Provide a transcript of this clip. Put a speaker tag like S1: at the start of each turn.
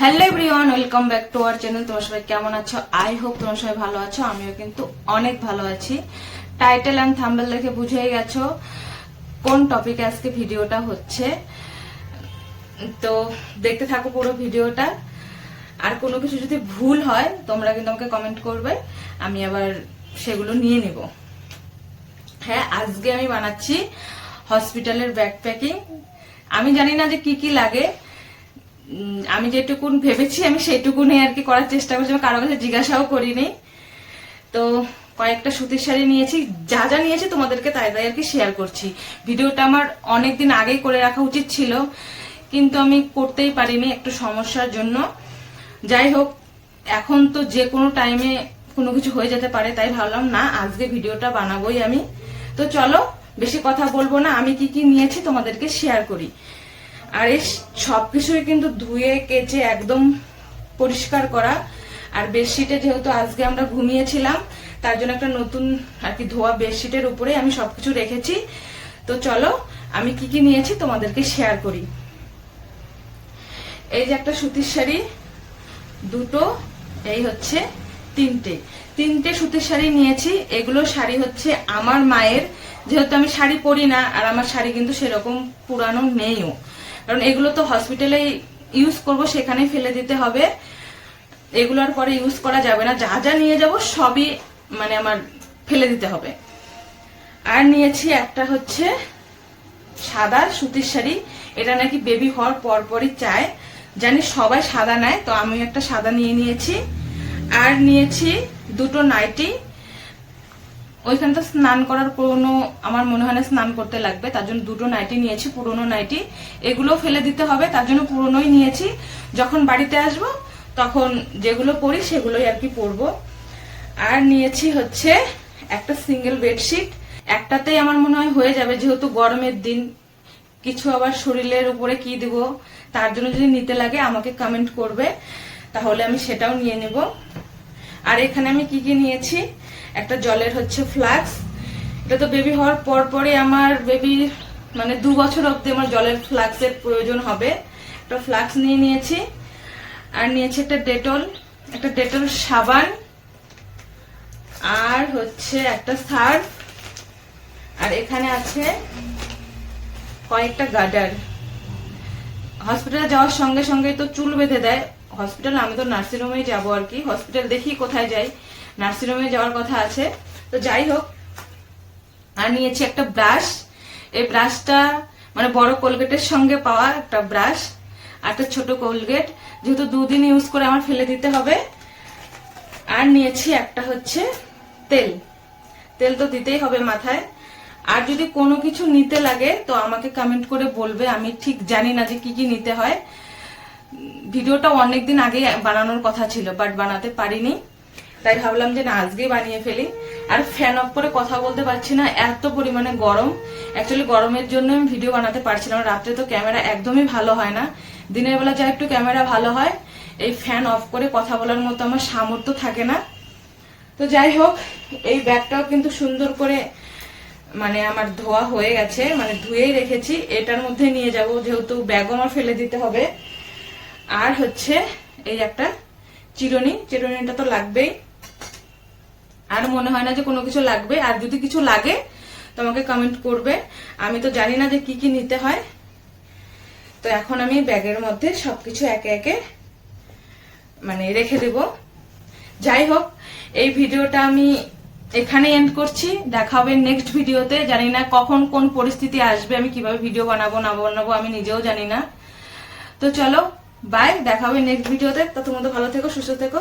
S1: Hello everyone welcome back to our channel তোমার সবাই কেমন আছো? আই হোপ তোমার সবাই ভালো আছো, আমিও কিন্তু অনেক ভালো আছি। টাইটেল অ্যান্ড থাম্বেল দেখে বুঝেই গেছো কোন টপিকে আজকে ভিডিওটা হচ্ছে। তো দেখতে থাকো পুরো ভিডিওটা। আর কোনো কিছু যদি ভুল হয়, তোমরা কিন্তু আমাকে কমেন্ট করবে, আমি আবার সেগুলো নিয়ে নেব। হ্যাঁ আজকে আমি বানাচ্ছি হসপিটালের ব্যাকপ্যাকিং আমি জানি না যে কি কি লাগে আমি যেটুকুন ভেবেছি, আমি সেইটুকুনি আর কি করার চেষ্টা করছি আমি কারও কাছে জিজ্ঞাসাও করিনি। তো কয়েকটা সুতির শাড়ি নিয়েছি, যা যা নিয়েছি তোমাদেরকে তাই তাই আর কি শেয়ার করছি। ভিডিওটা আমার অনেকদিন আগেই করে রাখা উচিত ছিল, কিন্তু আমি করতেই পারিনি একটু সমস্যার জন্য। যাই হোক, এখন তো যে কোনো টাইমে কোনো কিছু হয়ে যেতে পারে, তাই ভাবলাম, না, আজকে ভিডিওটা বানাবোই আমি। তো চলো, বেশি কথা বলব না, আমি কি কি নিয়েছি তোমাদেরকে শেয়ার করি। আর এই সবকিছুই কিন্তু ধুয়ে, কেচে একদম পরিষ্কার করা। আর বেডশিটে যেহেতু আজকে আমরা ঘুমিয়েছিলাম, তার জন্য একটা নতুন আর কি ধোয়া বেডশিটের উপরে আমি সবকিছু রেখেছি। তো চলো, আমি কি কি নিয়েছি তোমাদেরকে শেয়ার করি। এই যে একটা সুতির শাড়ি, দুটো, এই হচ্ছে তিনটে। তিনটে সুতির শাড়ি নিয়েছি, এগুলো শাড়ি হচ্ছে আমার মায়ের। যেহেতু আমি শাড়ি পরি না, আর আমার শাড়ি কিন্তু সেরকম পুরানো নেইও। কারণ এগুলো তো হসপিটালে ইউজ করব, সেখানেই ফেলে দিতে হবে। এগুলোর পরে ইউজ করা যাবে না। যা যা নিয়ে যাব, সবই মানে আমার ফেলে দিতে হবে। আর নিয়েছি একটা হচ্ছে সাদা সুতির শাড়ি। এটা নাকি বেবি হওয়ার পরপরই চায়। জানি সবাই সাদা নেয়, তো আমি একটা সাদা নিয়ে নিয়েছি। আর নিয়েছি দুটো নাইটি ওইখানে তো স্নান করার পুরোনো আমার মনে হয় না স্নান করতে লাগবে। তার জন্য দুটো নাইটি নিয়েছি, পুরোনো নাইটি। এগুলো ফেলে দিতে হবে, তার জন্য পুরোনোই নিয়েছি। যখন বাড়িতে আসব, তখন যেগুলো পরি সেগুলোই আর কি পরব। আর নিয়েছি হচ্ছে একটা সিঙ্গেল বেডশিট একটাতেই আমার মনে হয় হয়ে যাবে, যেহেতু গরমের দিন। কিছু আবার শরীরের উপরে কি দিব, তার জন্য যদি নিতে লাগে, আমাকে কমেন্ট করবে। তাহলে আমি সেটাও নিয়ে নেব। আর এখানে আমি কি কি নিয়েছি? একটা জলের হচ্ছে ফ্লাক্স। এটা তো বেবি হওয়ার পর পরে আমার বেবি মানে দু বছর অবধি আমার জলের ফ্লাক্সের প্রয়োজন হবে। একটা ফ্লাক্স নিয়ে নিয়েছি। আর নিয়েছি একটা ডেটল। একটা ডেটল সাবান। আর হচ্ছে একটা সার্ফ। আর এখানে আছে কয়েকটা গার্ডার। হসপিটালে যাওয়ার সঙ্গে সঙ্গে তো চুল বেঁধে দেয়। হসপিটাল, আমি তো নার্সিংহোমেই যাব আর কি। হসপিটাল দেখি কোথায় যাই। নার্সিংহোমে যাওয়ার কথা আছে। তো যাই হোক, আর নিয়েছি একটা ব্রাশ এই ব্রাশটা মানে বড় কোলগেটের সঙ্গে পাওয়া একটা ব্রাশ আর একটা ছোট কোলগেট। যেহেতু দুদিন ইউজ করে আমার ফেলে দিতে হবে। আর নিয়েছি একটা হচ্ছে তেল। তেল তো দিতেই হবে মাথায়। আর যদি কোনো কিছু নিতে লাগে, তো আমাকে কমেন্ট করে বলবে। আমি ঠিক জানি না যে কি কি নিতে হয়। ভিডিওটা অনেকদিন আগে বানানোর কথা ছিল বাট বানাতে পারিনি। তাই ভাবলাম যে না, আজকেই বানিয়ে ফেলি। আর ফ্যান অফ করে কথা বলতে পারছি না, এত পরিমাণে গরম। অ্যাকচুয়ালি গরমের জন্য আমি ভিডিও বানাতে পারছিলাম রাত্রে তো ক্যামেরা একদমই ভালো হয় না। দিনের বেলা যা একটু ক্যামেরা ভালো হয়, এই ফ্যান অফ করে কথা বলার মতো আমার সামর্থ্য থাকে না। তো যাই হোক, এই ব্যাগটাও কিন্তু সুন্দর করে মানে আমার ধোয়া হয়ে গেছে মানে ধুয়েই রেখেছি। এটার মধ্যে নিয়ে যাব, যেহেতু ব্যাগও আমার ফেলে দিতে হবে। আর হচ্ছে এই একটা চিরুনি। চিরুনিটা তো লাগবেই। আর মনে হয় না যে কোনো কিছু লাগবে। আর যদি কিছু লাগে, তোমাকে কমেন্ট করবে। আমি তো জানি না যে কি কি নিতে হয়। তো এখন আমি ব্যাগের মধ্যে সবকিছু একে একে মানে রেখে দেব। যাই হোক, এই ভিডিওটা আমি এখানে এন্ড করছি। দেখা হবে নেক্সট ভিডিওতে। জানি না কখন কোন পরিস্থিতি আসবে, আমি কীভাবে ভিডিও বানাবো, না বানাবো, আমি নিজেও জানি না। তো চলো বাই দেখা হবে নেক্সট ভিডিওতে তো তোমাদের ভালো থেকো সুস্থ থেকো।